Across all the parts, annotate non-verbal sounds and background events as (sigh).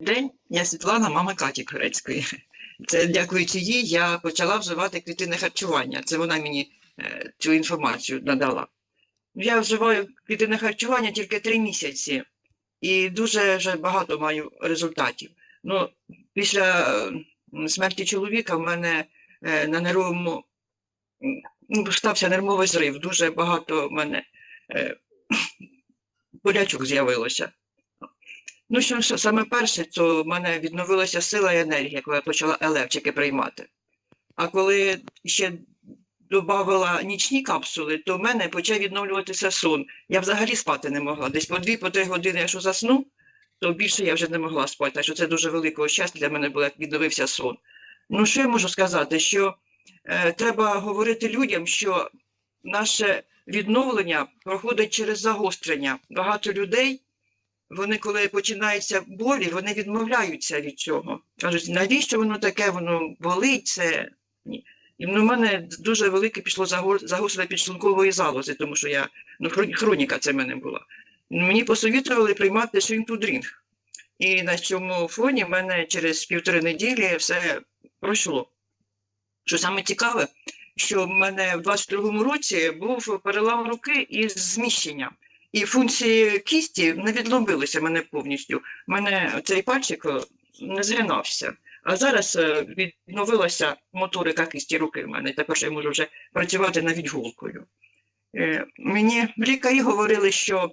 день, я Світлана, мама Каті Корецької. Це дякуючи їй, я почала вживати клітинне харчування. Це вона мені е, цю інформацію надала. Я вживаю клітинне харчування тільки три місяці і дуже вже багато маю результатів. Ну, після смерті чоловіка в мене е, на нервовому стався нервовий зрив. Дуже багато в мене е, (clears throat) болячок з'явилося. Ну, що, що саме перше, то в мене відновилася сила і енергія, коли я почала елевчики приймати. А коли ще додавала нічні капсули, то в мене почав відновлюватися сон. Я взагалі спати не могла. Десь по дві, по три години, якщо засну, то більше я вже не могла спати. Так що це дуже великого щастя для мене було, як відновився сон. Ну, що я можу сказати? Що е, треба говорити людям, що наше відновлення проходить через загострення. Багато людей вони, коли починаються болі, вони відмовляються від цього. Кажуть, навіщо воно таке, воно болить це. Ні. І в мене дуже велике пішло заго- загострення підшлункової залози, тому що я ну, хроніка це в мене була. Мені посовітували приймати свінтудрінг. І на цьому фоні в мене через півтори неділі все пройшло. Що саме цікаве, що в мене в 22-му році був перелам руки із зміщенням. І функції кісті не відломилися мене повністю. У мене цей пальчик е, не згинався. А зараз е, відновилася моторика кисті руки в мене. Також я можу вже працювати навіть голкою. Е, Мені лікарі говорили, що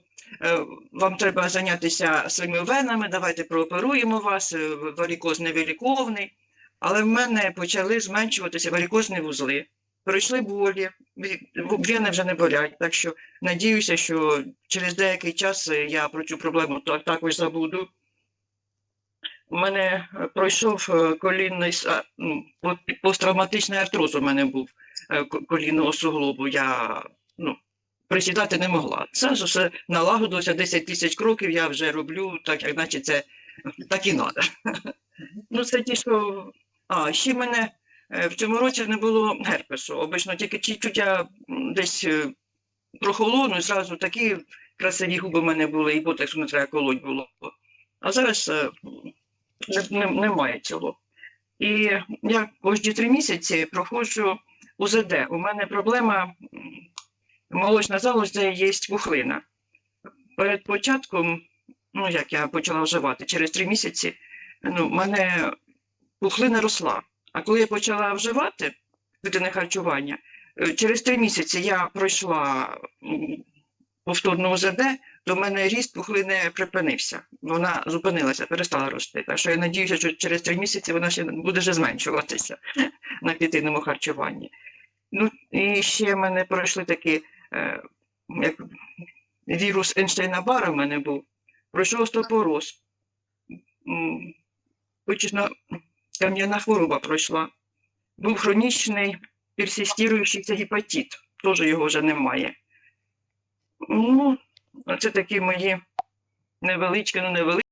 вам треба зайнятися своїми венами, давайте прооперуємо вас, варікоз невиліковний. Але в мене почали зменшуватися варікозні вузли. Пройшли болі, вени вже не болять. Так що надіюся, що через деякий час е, я про цю проблему та- також забуду. У мене е, пройшов е, колінний по- посттравматичний артроз у мене був ко- колінного суглобу. Я ну, присідати не могла. Це ж все налагодилося 10 тисяч кроків, я вже роблю, так як наче це так і треба. Ну, це ті, що. А, ще мене в цьому році не було герпесу. Обично тільки чуть-чуть я м, десь е, прохолону, і зразу такі красиві губи в мене були, і ботексу не треба колоть було. А зараз е, не, не, немає цього. І я кожні три місяці проходжу УЗД. У мене проблема молочна залоз, де є пухлина. Перед початком, ну як я почала вживати, через три місяці, ну, в мене пухлина росла. А коли я почала вживати клітинне харчування, е, через три місяці я пройшла повторну УЗД, то в мене ріст пухлини припинився. Вона зупинилася, перестала рости. Так що я надіюся, що через три місяці вона ще буде вже зменшуватися (laughs) на клітинному харчуванні. Ну і ще в мене пройшли такі, е, як вірус Ейнштейна Бара в мене був, пройшов остеопороз. М, Почесна кам'яна хвороба пройшла. Був хронічний персистіруючийся гепатит, теж його вже немає. Ну, це такі мої невеличкі, ну невеличкі.